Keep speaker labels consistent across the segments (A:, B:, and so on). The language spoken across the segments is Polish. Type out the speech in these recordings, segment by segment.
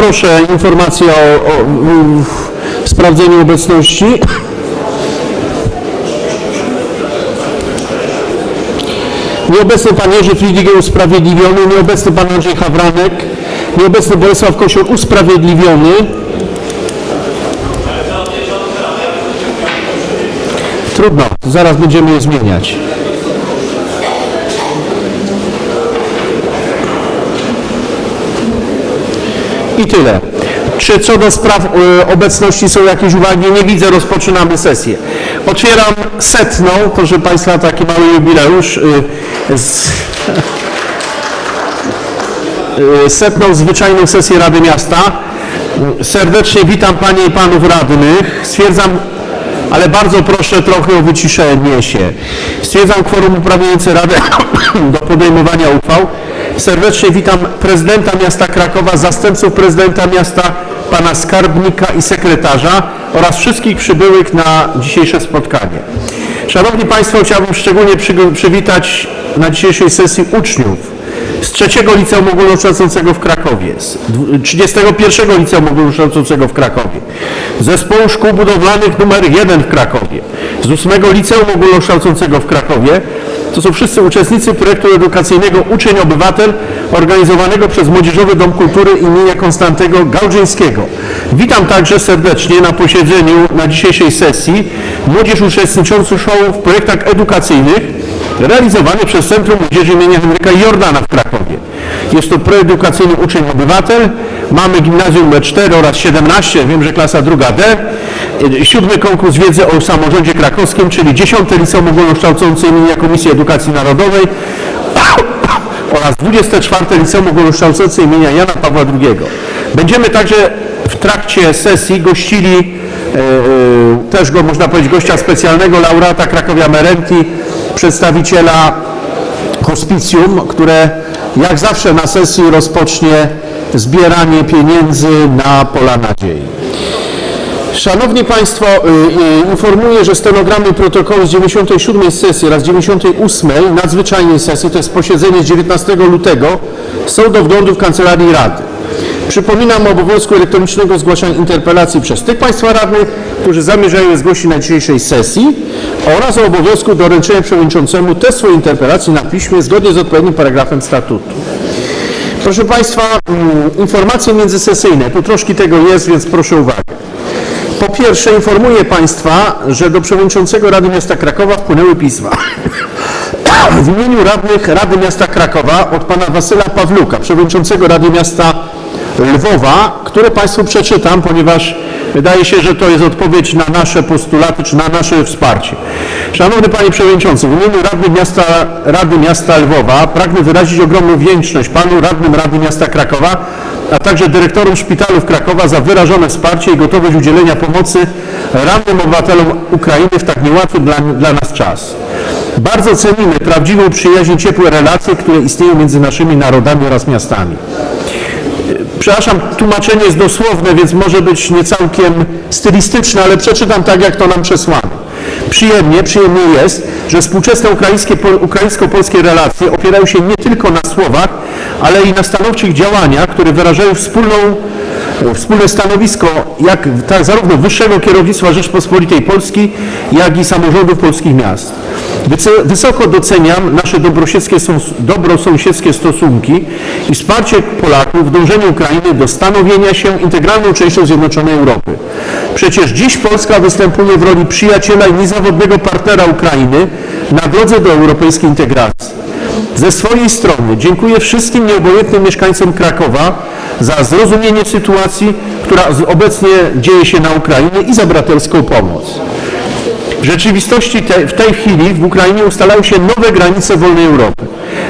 A: proszę informację o, o mm, sprawdzeniu obecności. Nieobecny pan Jerzy Friediger usprawiedliwiony, nieobecny pan Andrzej Hawranek, nieobecny Bolesław Kosior usprawiedliwiony. Trudno, zaraz będziemy je zmieniać. I tyle. Czy co do spraw y, obecności są jakieś uwagi? Nie widzę, rozpoczynamy sesję. Otwieram setną, proszę Państwa, taki mały jubileusz. y, Z, y, setną zwyczajną sesję Rady Miasta. Serdecznie witam Panie i Panów Radnych. Stwierdzam, ale bardzo proszę trochę o wyciszenie się. Stwierdzam kworum uprawniające Radę do podejmowania uchwał. Serdecznie witam prezydenta miasta Krakowa, zastępców prezydenta miasta, pana skarbnika i sekretarza oraz wszystkich przybyłych na dzisiejsze spotkanie. Szanowni Państwo, chciałbym szczególnie przy- przywitać na dzisiejszej sesji uczniów z trzeciego liceum ogólnokształcącego w Krakowie, z dwu- 31 liceum ogólnokształcącego w Krakowie, zespołu szkół budowlanych numer 1 w Krakowie, z 8 liceum ogólnokształcącego w Krakowie. To są wszyscy uczestnicy projektu edukacyjnego Uczeń Obywatel organizowanego przez Młodzieżowy Dom Kultury imienia Konstantego Gałdzińskiego. Witam także serdecznie na posiedzeniu na dzisiejszej sesji młodzież uczestniczącą w projektach edukacyjnych realizowany przez Centrum Młodzieży imienia Henryka Jordana w Krakowie. Jest to proedukacyjny uczeń obywatel. Mamy gimnazjum nr 4 oraz 17, wiem, że klasa druga D. Siódmy konkurs wiedzy o samorządzie krakowskim, czyli 10 liceum ogólnokształcące imienia Komisji Edukacji Narodowej oraz 24 liceum ogólnokształcące imienia Jana Pawła II. Będziemy także w trakcie sesji gościli e, e, też go można powiedzieć gościa specjalnego, laureata Krakowia Merenti, przedstawiciela hospicjum, które jak zawsze na sesji rozpocznie zbieranie pieniędzy na Pola Nadziei. Szanowni Państwo, y, y, informuję, że stenogramy i protokoły z 97 sesji oraz 98 nadzwyczajnej sesji, to jest posiedzenie z 19 lutego, są do wglądu w Kancelarii Rady. Przypominam o obowiązku elektronicznego zgłaszania interpelacji przez tych Państwa radnych, którzy zamierzają je zgłosić na dzisiejszej sesji oraz o obowiązku doręczenia przewodniczącemu te swojej interpelacji na piśmie zgodnie z odpowiednim paragrafem statutu. Proszę Państwa, mm, informacje międzysesyjne. Tu troszkę tego jest, więc proszę uwagę. Po pierwsze informuję Państwa, że do przewodniczącego Rady Miasta Krakowa wpłynęły pisma. W imieniu radnych Rady Miasta Krakowa od pana Wasyla Pawluka, przewodniczącego Rady Miasta Lwowa, które Państwu przeczytam, ponieważ wydaje się, że to jest odpowiedź na nasze postulaty czy na nasze wsparcie. Szanowny Panie Przewodniczący, w imieniu Rady Miasta, Rady Miasta Lwowa pragnę wyrazić ogromną wdzięczność Panu Radnym Rady Miasta Krakowa, a także dyrektorom szpitalów Krakowa za wyrażone wsparcie i gotowość udzielenia pomocy rannym obywatelom Ukrainy w tak niełatwy dla, dla nas czas. Bardzo cenimy prawdziwą przyjaźń ciepłe relacje, które istnieją między naszymi narodami oraz miastami. Przepraszam, tłumaczenie jest dosłowne, więc może być nie całkiem stylistyczne, ale przeczytam tak, jak to nam przesłano. Przyjemnie, przyjemnie jest, że współczesne ukraińsko-polskie relacje opierają się nie tylko na słowach, ale i na stanowczych działaniach, które wyrażają wspólną, wspólne stanowisko jak, tak, zarówno wyższego kierownictwa Rzeczpospolitej Polskiej, jak i samorządów polskich miast. Wysoko doceniam nasze dobrosąsiedzkie stosunki i wsparcie Polaków w dążeniu Ukrainy do stanowienia się integralną częścią Zjednoczonej Europy. Przecież dziś Polska występuje w roli przyjaciela i niezawodnego partnera Ukrainy na drodze do europejskiej integracji. Ze swojej strony dziękuję wszystkim nieobojętnym mieszkańcom Krakowa za zrozumienie sytuacji, która obecnie dzieje się na Ukrainie i za braterską pomoc. W rzeczywistości te, w tej chwili w Ukrainie ustalają się nowe granice wolnej Europy.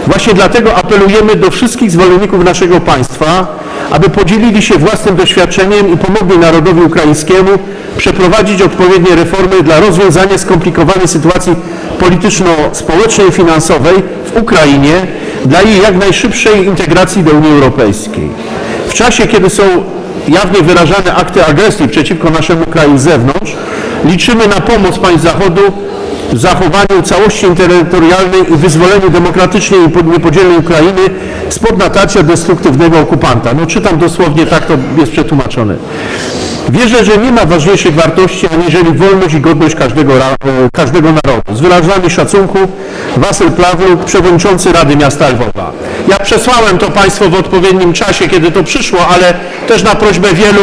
A: Właśnie dlatego apelujemy do wszystkich zwolenników naszego państwa, aby podzielili się własnym doświadczeniem i pomogli narodowi ukraińskiemu przeprowadzić odpowiednie reformy dla rozwiązania skomplikowanej sytuacji polityczno-społecznej i finansowej w Ukrainie dla jej jak najszybszej integracji do Unii Europejskiej. W czasie, kiedy są jawnie wyrażane akty agresji przeciwko naszemu kraju z zewnątrz, liczymy na pomoc państw Zachodu w zachowaniu całości terytorialnej i wyzwoleniu demokratycznej i niepodzielnej Ukrainy spod natarcia destruktywnego okupanta. No czytam dosłownie, tak to jest przetłumaczone. Wierzę, że nie ma ważniejszych wartości aniżeli wolność i godność każdego, każdego narodu. Z wyrażami szacunku Wasyl Plawluk, przewodniczący Rady Miasta Lwowa. Ja przesłałem to Państwu w odpowiednim czasie, kiedy to przyszło, ale też na prośbę wielu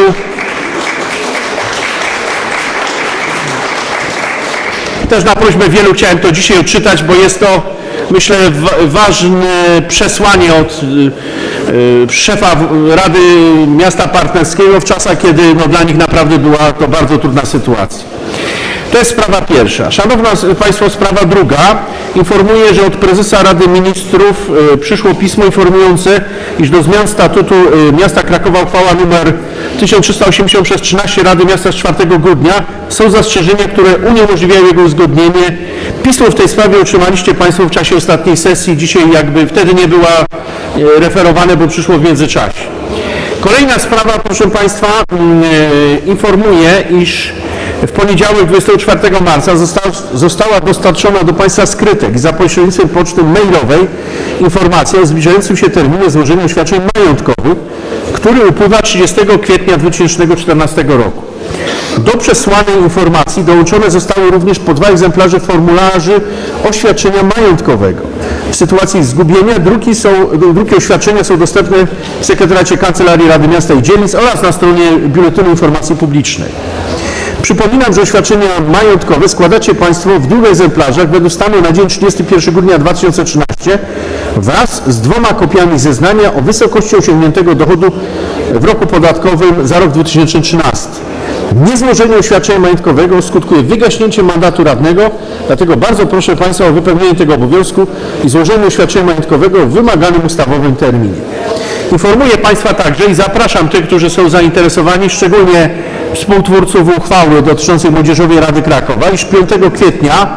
A: Też na prośbę wielu chciałem to dzisiaj odczytać, bo jest to, myślę, wa- ważne przesłanie od y, y, szefa Rady Miasta Partnerskiego w czasach, kiedy no, dla nich naprawdę była to bardzo trudna sytuacja. To jest sprawa pierwsza. Szanowni Państwo, sprawa druga. Informuję, że od prezesa Rady Ministrów y, przyszło pismo informujące, iż do zmian statutu y, miasta Krakowa uchwała nr 1380 przez 13 Rady Miasta z 4 grudnia są zastrzeżenia, które uniemożliwiają jego uzgodnienie. Pismo w tej sprawie otrzymaliście Państwo w czasie ostatniej sesji. Dzisiaj jakby wtedy nie była y, referowane, bo przyszło w międzyczasie. Kolejna sprawa, proszę Państwa, mm, e, informuję, iż w poniedziałek 24 marca została, została dostarczona do Państwa skrytek za pośrednictwem poczty mailowej informacja o zbliżającym się terminie złożenia oświadczeń majątkowych, który upływa 30 kwietnia 2014 roku. Do przesłanej informacji dołączone zostały również po dwa egzemplarze formularzy oświadczenia majątkowego. W sytuacji zgubienia druki, są, druki oświadczenia są dostępne w Sekretariacie Kancelarii Rady Miasta i Dzielnic oraz na stronie Biuletynu Informacji Publicznej. Przypominam, że oświadczenia majątkowe składacie Państwo w dwóch egzemplarzach według stanu na dzień 31 grudnia 2013 wraz z dwoma kopiami zeznania o wysokości osiągniętego dochodu w roku podatkowym za rok 2013. Niezłożenie oświadczenia majątkowego skutkuje wygaśnięciem mandatu radnego, dlatego bardzo proszę Państwa o wypełnienie tego obowiązku i złożenie oświadczenia majątkowego w wymaganym ustawowym terminie. Informuję Państwa także i zapraszam tych, którzy są zainteresowani, szczególnie współtwórców uchwały dotyczącej Młodzieżowej Rady Krakowa, iż 5 kwietnia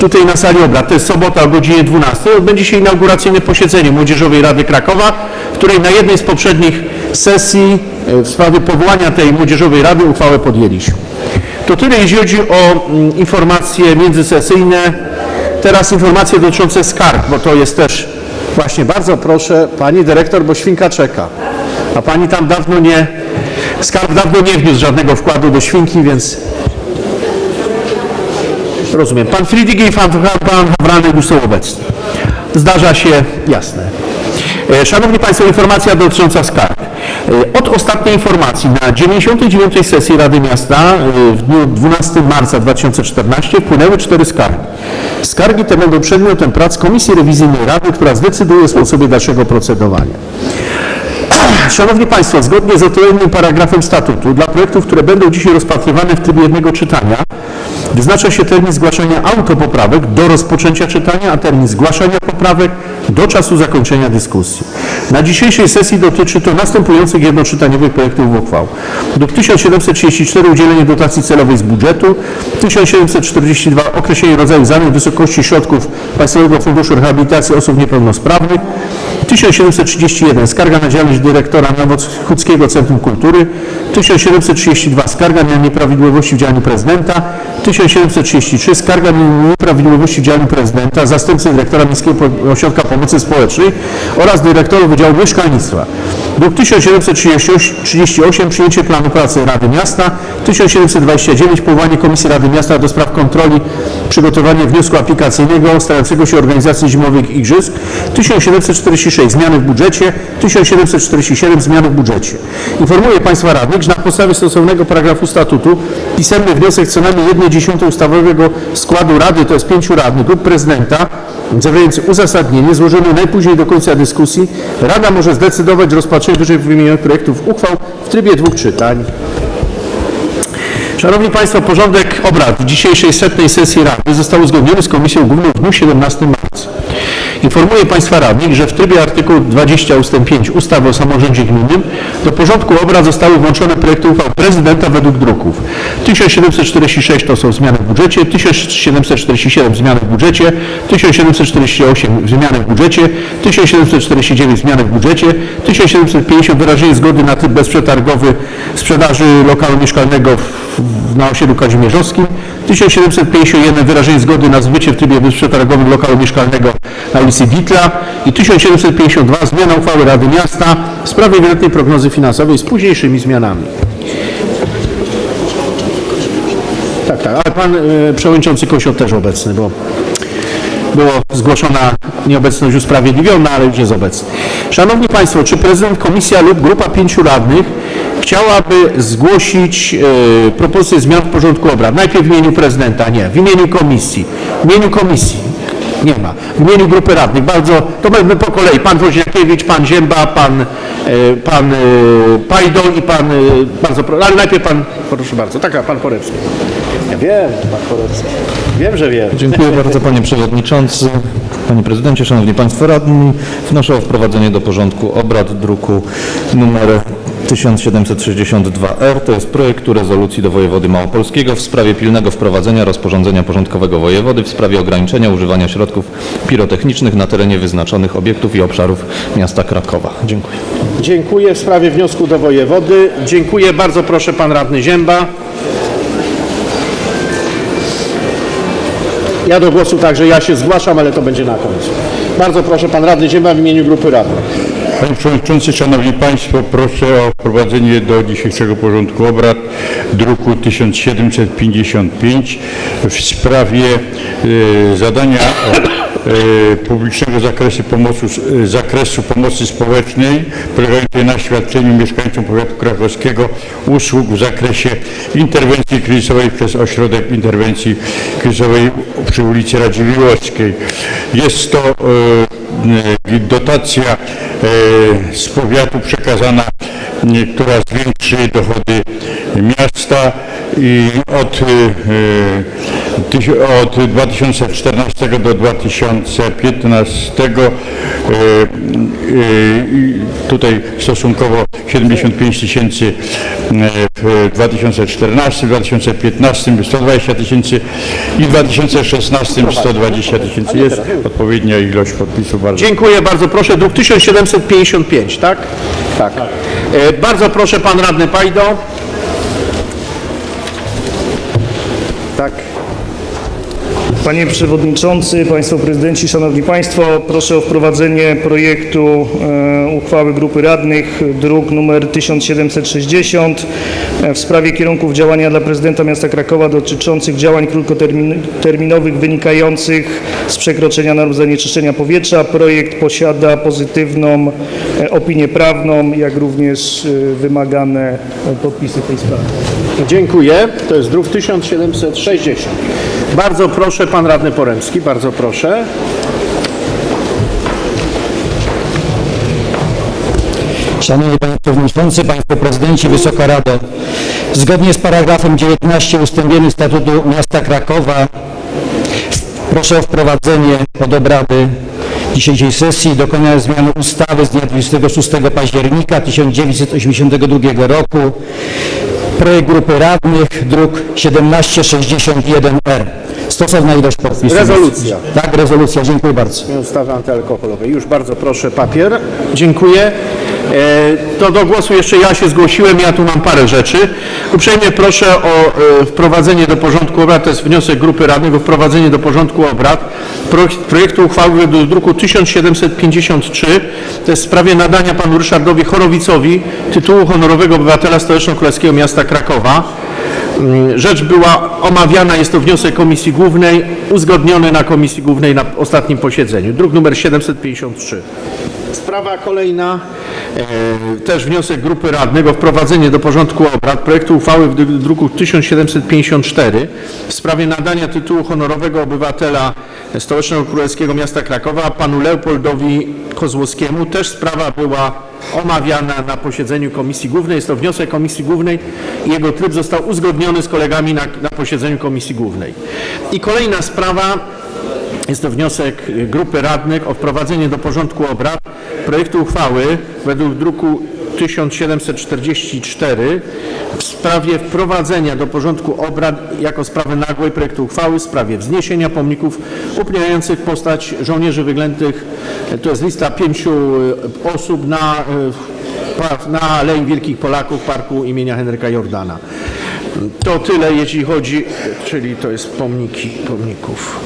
A: tutaj na sali obrad, to jest sobota o godzinie 12, odbędzie się inauguracyjne posiedzenie Młodzieżowej Rady Krakowa, w której na jednej z poprzednich sesji e, w sprawie powołania tej Młodzieżowej Rady uchwałę podjęliśmy. To tyle, jeśli chodzi o mm, informacje międzysesyjne. Teraz informacje dotyczące skarg, bo to jest też właśnie bardzo proszę Pani Dyrektor, bo świnka czeka. A Pani tam dawno nie, skarb dawno nie wniósł żadnego wkładu do świnki, więc rozumiem. Pan Friedrich i pan, Hawranek są obecni. Zdarza się, jasne. E, Szanowni Państwo, informacja dotycząca skarg. E, Od ostatniej informacji na 99. sesji Rady Miasta e, w dniu 12 marca 2014 wpłynęły cztery skargi. Skargi te będą przedmiotem prac Komisji Rewizyjnej Rady, która zdecyduje o sposobie dalszego procedowania. Szanowni Państwo, zgodnie z odpowiednim paragrafem statutu dla projektów, które będą dzisiaj rozpatrywane w trybie jednego czytania, wyznacza się termin zgłaszania autopoprawek do rozpoczęcia czytania, a termin zgłaszania poprawek do czasu zakończenia dyskusji. Na dzisiejszej sesji dotyczy to następujących jednoczytaniowych projektów uchwał. Druk 1734 udzielenie dotacji celowej z budżetu, 1742 określenie rodzaju zadań wysokości środków Państwowego Funduszu Rehabilitacji Osób Niepełnosprawnych, 1731 skarga na działalność dyrektora Nowochódzkiego Centrum Kultury, 1732 skarga na nieprawidłowości w działaniu prezydenta, 1733 skarga na nieprawidłowości w działaniu prezydenta, zastępcy dyrektora Miejskiego Ośrodka Pomocy Społecznej oraz dyrektorów Wydziału Mieszkalnictwa. Druk 1738 przyjęcie planu pracy Rady Miasta, 1729 powołanie Komisji Rady Miasta do spraw kontroli przygotowania wniosku aplikacyjnego starającego się o organizację zimowych igrzysk, 1746 zmiany w budżecie, 1747 zmiany w budżecie. Informuję Państwa radnych, że na podstawie stosownego paragrafu statutu pisemny wniosek co najmniej 1 dziesiątej ustawowego składu Rady, to jest pięciu radnych lub prezydenta, zawierający uzasadnienie złożony najpóźniej do końca dyskusji, Rada może zdecydować o rozpatrzeniu wyżej wymienionych projektów uchwał w trybie dwóch czytań. Szanowni Państwo, porządek obrad dzisiejszej setnej sesji Rady został uzgodniony z Komisją Główną w dniu 17 marca. Informuję Państwa radnych, że w trybie artykułu 20 ust. 5 ustawy o samorządzie gminnym do porządku obrad zostały włączone projekty uchwał prezydenta według druków. 1746 to są zmiany w budżecie, 1747 zmiany w budżecie, 1748 zmiany w budżecie, 1749 zmiany w budżecie, 1750 wyrażenie zgody na tryb bezprzetargowy sprzedaży lokalu mieszkalnego w w- na osiedlu Kazimierzowskim. 1751 wyrażenie zgody na zbycie w trybie przetargowym lokalu mieszkalnego na ulicy Witla i 1752 zmiana uchwały Rady Miasta w sprawie wieloletniej prognozy finansowej z późniejszymi zmianami. Tak, tak, ale pan y, przewodniczący Kosio też obecny, bo było zgłoszona nieobecność usprawiedliwiona, ale już jest obecny. Szanowni Państwo, czy prezydent, komisja lub grupa pięciu radnych chciałaby zgłosić e, propozycję zmian w porządku obrad? Najpierw w imieniu prezydenta, nie, w imieniu komisji. W imieniu komisji. Nie ma. W imieniu grupy radnych. Bardzo, to będę po kolei. Pan Woźniakiewicz, pan Zięba, pan, e, pan e, Pajdol i pan, bardzo proszę, ale najpierw pan, proszę bardzo, taka, pan Porewski. Ja wiem, pan Porewski. Wiem, że wiem.
B: Dziękuję bardzo panie przewodniczący, panie prezydencie, szanowni państwo radni. Wnoszę o wprowadzenie do porządku obrad druku numer 1762R. To jest projektu rezolucji do wojewody małopolskiego w sprawie pilnego wprowadzenia rozporządzenia porządkowego wojewody w sprawie ograniczenia używania środków pirotechnicznych na terenie wyznaczonych obiektów i obszarów miasta Krakowa. Dziękuję.
A: Dziękuję w sprawie wniosku do wojewody. Dziękuję. Bardzo proszę pan radny Zięba. Ja do głosu także ja się zgłaszam, ale to będzie na końcu. Bardzo proszę pan radny Zięba w imieniu grupy radnych.
C: Panie Przewodniczący, Szanowni Państwo, proszę o wprowadzenie do dzisiejszego porządku obrad druku 1755 w sprawie e, zadania e, publicznego zakresu pomocy, e, zakresu pomocy społecznej polegającej na świadczeniu mieszkańcom powiatu krakowskiego usług w zakresie interwencji kryzysowej przez Ośrodek Interwencji Kryzysowej przy ulicy Radziwiłłowskiej. Jest to e, dotacja z powiatu przekazana, e, która zwiększy dochody miasta i od, e, od 2014 do 2015 e, e, tutaj stosunkowo 75 tysięcy e, w 2014, w 2015 120 tysięcy i w 2016 120 tysięcy. Jest odpowiednia ilość podpisów. Bardzo
A: Dziękuję bardzo. Proszę druk 1755, tak? Tak. Bardzo proszę pan radny Pajdo. Tak.
D: Panie Przewodniczący, Państwo Prezydenci, Szanowni Państwo, proszę o wprowadzenie projektu e, uchwały Grupy Radnych, druk nr 1760 e, w sprawie kierunków działania dla Prezydenta Miasta Krakowa dotyczących działań krótkoterminowych wynikających z przekroczenia norm zanieczyszczenia powietrza. Projekt posiada pozytywną e, opinię prawną, jak również wymagane podpisy tej sprawie.
A: Dziękuję. To jest druk 1760. Bardzo proszę pan radny Poremski, bardzo proszę.
E: Szanowny Panie Przewodniczący, Państwo Prezydenci, Wysoka Rado. Zgodnie z paragrafem 19 ust. 1 Statutu Miasta Krakowa proszę o wprowadzenie pod obrady dzisiejszej sesji dokonania zmiany ustawy z dnia 26 października 1982 roku projekt Grupy Radnych, druk 1761R. Stosowna ilość podpisów.
A: Rezolucja.
E: Tak, rezolucja. Dziękuję bardzo.
A: ustawy antyalkoholowej. Już bardzo proszę papier. Dziękuję. E, To do głosu jeszcze ja się zgłosiłem, ja tu mam parę rzeczy. Uprzejmie proszę o e, wprowadzenie do porządku obrad, to jest wniosek grupy radnych o wprowadzenie do porządku obrad projek- projektu uchwały do druku 1753, to jest w sprawie nadania panu Ryszardowi Chorowicowi tytułu honorowego obywatela Stołeczno-Królewskiego Miasta Krakowa. Mm, Rzecz była omawiana, jest to wniosek Komisji Głównej, uzgodniony na Komisji Głównej na ostatnim posiedzeniu. Druk numer 753. Sprawa kolejna, też wniosek grupy radnych o wprowadzenie do porządku obrad projektu uchwały w dru- druku 1754 w sprawie nadania tytułu honorowego obywatela Stołecznego Królewskiego Miasta Krakowa panu Leopoldowi Kozłowskiemu. Też sprawa była omawiana na posiedzeniu Komisji Głównej. Jest to wniosek Komisji Głównej i jego tryb został uzgodniony z kolegami na, na posiedzeniu Komisji Głównej. I kolejna sprawa jest to wniosek grupy radnych o wprowadzenie do porządku obrad projektu uchwały według druku 1744 w sprawie wprowadzenia do porządku obrad jako sprawy nagłej projektu uchwały w sprawie wzniesienia pomników upamiętniających postać żołnierzy wyklętych. To jest lista pięciu y, osób na, pa- na Alei Wielkich Polaków Parku imienia Henryka Jordana. To tyle, jeśli chodzi, czyli to jest pomniki pomników.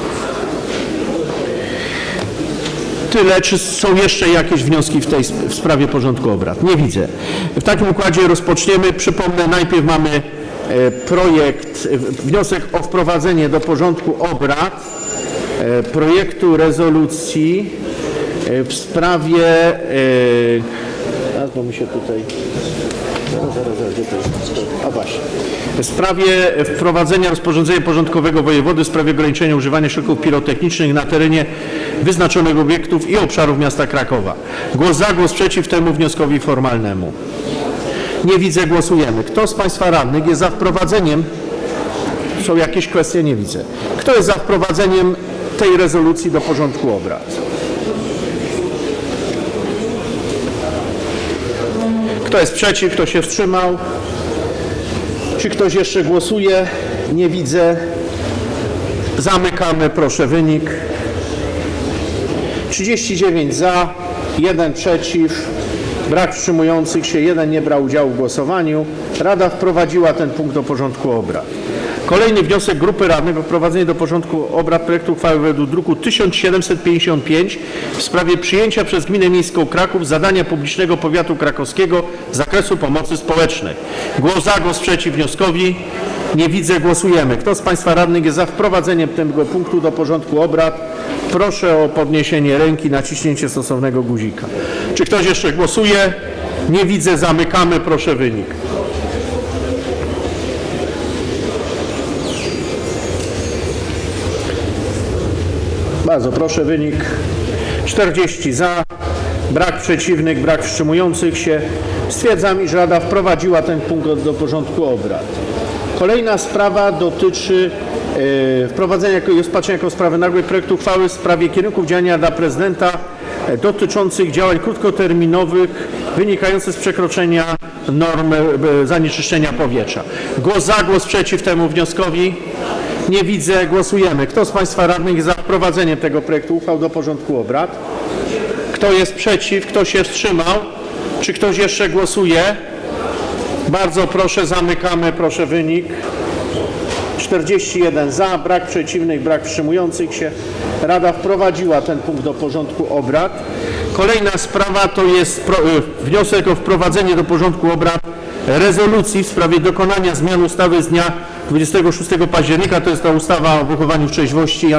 A: Tyle. Czy są jeszcze jakieś wnioski w tej w sprawie porządku obrad? Nie widzę. W takim układzie rozpoczniemy. Przypomnę, najpierw mamy e, projekt, e, wniosek o wprowadzenie do porządku obrad e, projektu rezolucji w sprawie, bo mi się tutaj, zaraz, zaraz, zaraz, gdzie to jest? A właśnie. W sprawie wprowadzenia rozporządzenia porządkowego wojewody w sprawie ograniczenia używania środków pirotechnicznych na terenie wyznaczonych obiektów i obszarów miasta Krakowa. Głos za, głos przeciw temu wnioskowi formalnemu. Nie widzę, głosujemy. Kto z Państwa radnych jest za wprowadzeniem? Są jakieś kwestie? Nie widzę. Kto jest za wprowadzeniem tej rezolucji do porządku obrad? Kto jest przeciw? Kto się wstrzymał? Czy ktoś jeszcze głosuje? Nie widzę. Zamykamy, proszę wynik. 39 za, 1 przeciw, brak wstrzymujących się, 1 nie brał udziału w głosowaniu. Rada wprowadziła ten punkt do porządku obrad. Kolejny wniosek grupy radnych o wprowadzenie do porządku obrad projektu uchwały według druku 1755 w sprawie przyjęcia przez Gminę Miejską Kraków zadania publicznego powiatu krakowskiego z zakresu pomocy społecznej. Głos za, głos przeciw wnioskowi. Nie widzę, głosujemy. Kto z Państwa radnych jest za wprowadzeniem tego punktu do porządku obrad? Proszę o podniesienie ręki, naciśnięcie stosownego guzika. Czy ktoś jeszcze głosuje? Nie widzę, zamykamy, proszę wynik. Bardzo proszę, wynik 40 za, brak przeciwnych, brak wstrzymujących się. Stwierdzam, iż Rada wprowadziła ten punkt do porządku obrad. Kolejna sprawa dotyczy e, wprowadzenia i rozpatrzenia jako sprawy nagłej projektu uchwały w sprawie kierunków działania dla prezydenta e, dotyczących działań krótkoterminowych wynikających z przekroczenia norm e, zanieczyszczenia powietrza. Głos za, głos przeciw temu wnioskowi. Nie widzę, głosujemy. Kto z Państwa radnych jest za wprowadzeniem tego projektu uchwał do porządku obrad? Kto jest przeciw? Kto się wstrzymał? Czy ktoś jeszcze głosuje? Bardzo proszę, zamykamy, proszę wynik. 41 za, brak przeciwnych, brak wstrzymujących się. Rada wprowadziła ten punkt do porządku obrad. Kolejna sprawa to jest y, wniosek o wprowadzenie do porządku obrad rezolucji w sprawie dokonania zmian ustawy z dnia 26 października, to jest ta ustawa o wychowaniu w trzeźwości i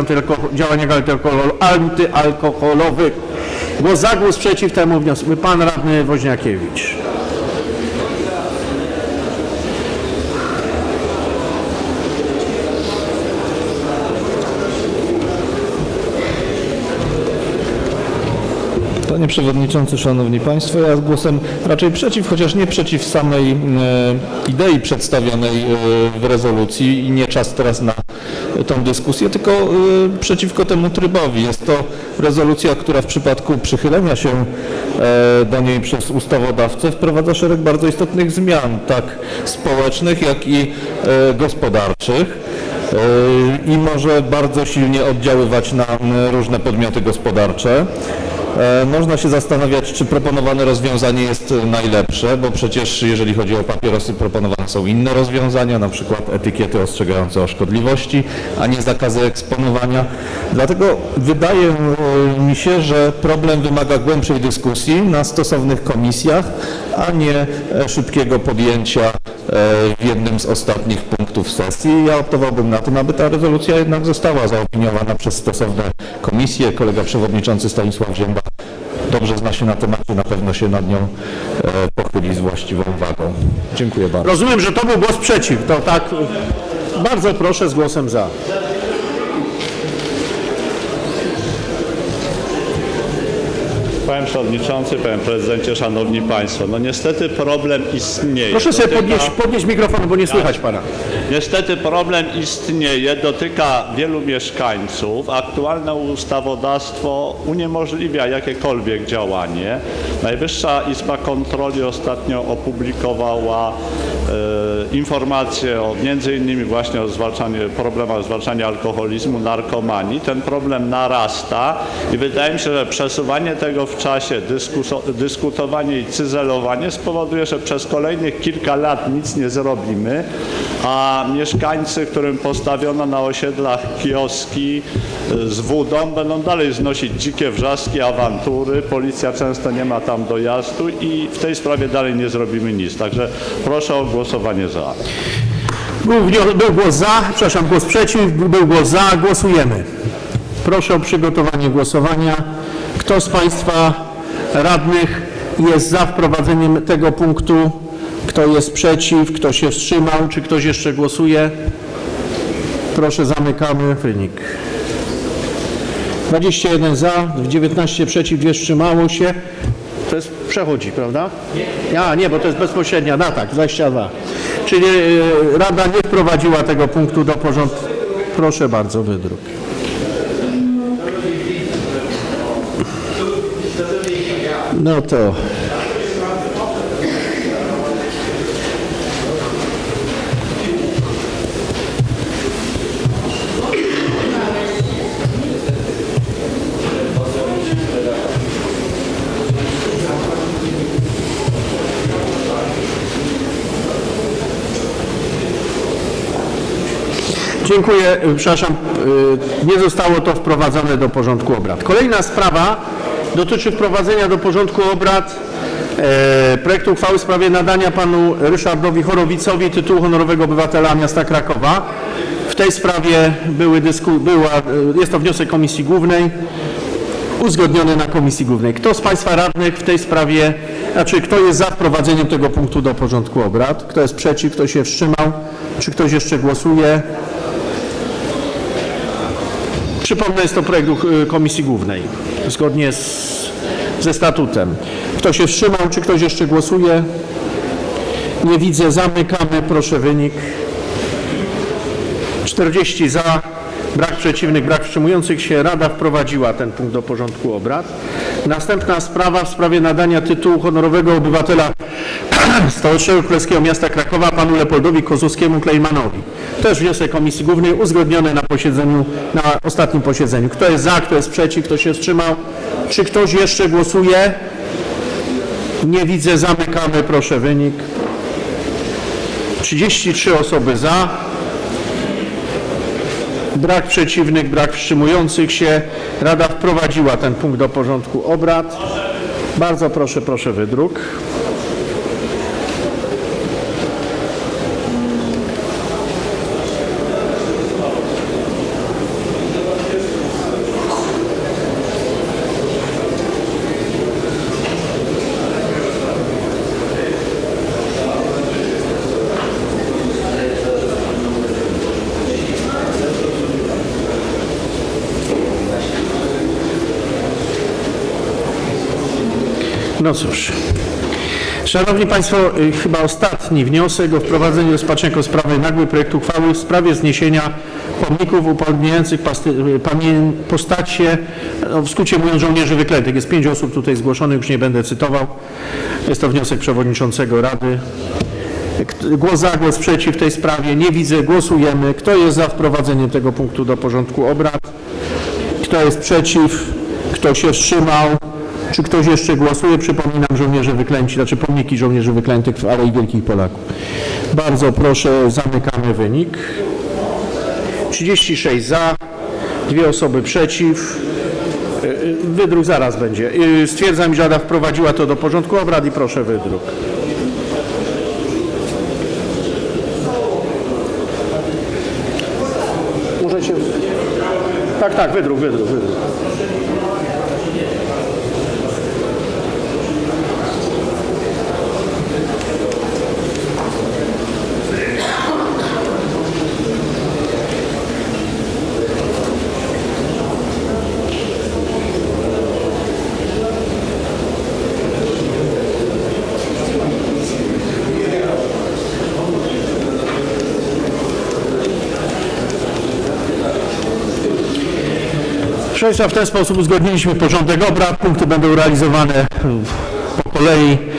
A: działaniach antyalkohol, antyalkoholowych. Głos za, głos przeciw temu wniosku. Pan radny Woźniakiewicz.
B: Panie Przewodniczący, Szanowni Państwo, ja głosem raczej przeciw, chociaż nie przeciw samej e, idei przedstawionej e, w rezolucji i nie czas teraz na tą dyskusję, tylko e, przeciwko temu trybowi. Jest to rezolucja, która w przypadku przychylenia się e, do niej przez ustawodawcę wprowadza szereg bardzo istotnych zmian, tak społecznych, jak i e, gospodarczych e, i może bardzo silnie oddziaływać na różne podmioty gospodarcze. E, Można się zastanawiać, czy proponowane rozwiązanie jest e, najlepsze, bo przecież jeżeli chodzi o papierosy, proponowane są inne rozwiązania, na przykład etykiety ostrzegające o szkodliwości, a nie zakazy eksponowania. Dlatego wydaje e, mi się, że problem wymaga głębszej dyskusji na stosownych komisjach, a nie szybkiego podjęcia w jednym z ostatnich punktów sesji. Ja optowałbym na tym, aby ta rezolucja jednak została zaopiniowana przez stosowne komisje. Kolega przewodniczący Stanisław Zięba dobrze zna się na temacie, na pewno się nad nią e, pochyli z właściwą wagą. Dziękuję bardzo.
A: Rozumiem, że to był głos przeciw. To tak. Bardzo proszę z głosem za.
F: Przewodniczący, Panie Prezydencie, Szanowni Państwo, no niestety problem istnieje.
A: Proszę sobie
F: Dotyka-
A: podnieść, podnieść mikrofon, bo nie słychać pana.
F: Niestety problem istnieje, dotyka wielu mieszkańców. Aktualne ustawodawstwo uniemożliwia jakiekolwiek działanie. Najwyższa Izba Kontroli ostatnio opublikowała informacje o między innymi właśnie o zwalczaniu, problemach zwalczania alkoholizmu, narkomanii. Ten problem narasta i wydaje mi się, że przesuwanie tego w czasie, dyskutowanie i cyzelowanie spowoduje, że przez kolejnych kilka lat nic nie zrobimy, a mieszkańcy, którym postawiono na osiedlach kioski e, z wodą, będą dalej znosić dzikie wrzaski, awantury. Policja często nie ma tam dojazdu i w tej sprawie dalej nie zrobimy nic. Także proszę o głosowanie za.
A: Był, był głos za, przepraszam, głos przeciw, był głos za, głosujemy. Proszę o przygotowanie głosowania. Kto z Państwa radnych jest za wprowadzeniem tego punktu? Kto jest przeciw? Kto się wstrzymał? Czy ktoś jeszcze głosuje? Proszę, zamykamy wynik. 21 za, 19 przeciw, 2 wstrzymało się. Jest, przechodzi, prawda? Nie. A, nie, bo to jest bezpośrednia, no tak, 22. Czyli e, Rada nie wprowadziła tego punktu do porządku. Proszę bardzo, wydruk. No to... Dziękuję, y, przepraszam, y, nie zostało to wprowadzone do porządku obrad. Kolejna sprawa dotyczy wprowadzenia do porządku obrad e, projektu uchwały w sprawie nadania panu Ryszardowi Chorowicowi tytułu honorowego obywatela miasta Krakowa. W tej sprawie były dysku, była, y, jest to wniosek Komisji Głównej uzgodniony na Komisji Głównej. Kto z Państwa radnych w tej sprawie, znaczy kto jest za wprowadzeniem tego punktu do porządku obrad? Kto jest przeciw? Kto się wstrzymał? Czy ktoś jeszcze głosuje? Przypomnę, jest to projekt uch- Komisji Głównej, zgodnie z, ze statutem. Kto się wstrzymał, czy ktoś jeszcze głosuje? Nie widzę, zamykamy, proszę wynik. 40 za, brak przeciwnych, brak wstrzymujących się. Rada wprowadziła ten punkt do porządku obrad. Następna sprawa w sprawie nadania tytułu honorowego obywatela Stołecznego Królewskiego Miasta Krakowa panu Leopoldowi Kozłowskiemu Klejmanowi. Też wniosek Komisji Głównej uzgodniony na posiedzeniu, na ostatnim posiedzeniu. Kto jest za, kto jest przeciw, kto się wstrzymał? Czy ktoś jeszcze głosuje? Nie widzę, zamykamy, proszę wynik. 33 osoby za, Brak przeciwnych, brak wstrzymujących się. Rada wprowadziła ten punkt do porządku obrad. Bardzo proszę, proszę wydruk. No cóż. Szanowni Państwo, y, chyba ostatni wniosek o wprowadzenie rozpatrzenia jako sprawy nagły projektu uchwały w sprawie zniesienia pomników upamiętniających y, postacie, no w skrócie mówiąc żołnierzy wyklętych. Jest pięć osób tutaj zgłoszonych, już nie będę cytował. Jest to wniosek przewodniczącego Rady. Głos za, głos przeciw w tej sprawie. Nie widzę, głosujemy. Kto jest za wprowadzeniem tego punktu do porządku obrad? Kto jest przeciw? Kto się wstrzymał? Czy ktoś jeszcze głosuje? Przypominam, żołnierze wyklęci, znaczy pomniki żołnierzy wyklętych w Alei Wielkich Polaków. Bardzo proszę, zamykamy wynik. 36 za, dwie osoby przeciw. Y, y, Wydruk zaraz będzie. Y, Stwierdzam, że Rada wprowadziła to do porządku obrad i proszę wydruk. Możecie... Tak, tak, wydruk, wydruk, wydruk. Proszę Państwa, w ten sposób uzgodniliśmy porządek obrad. Punkty będą realizowane po kolei.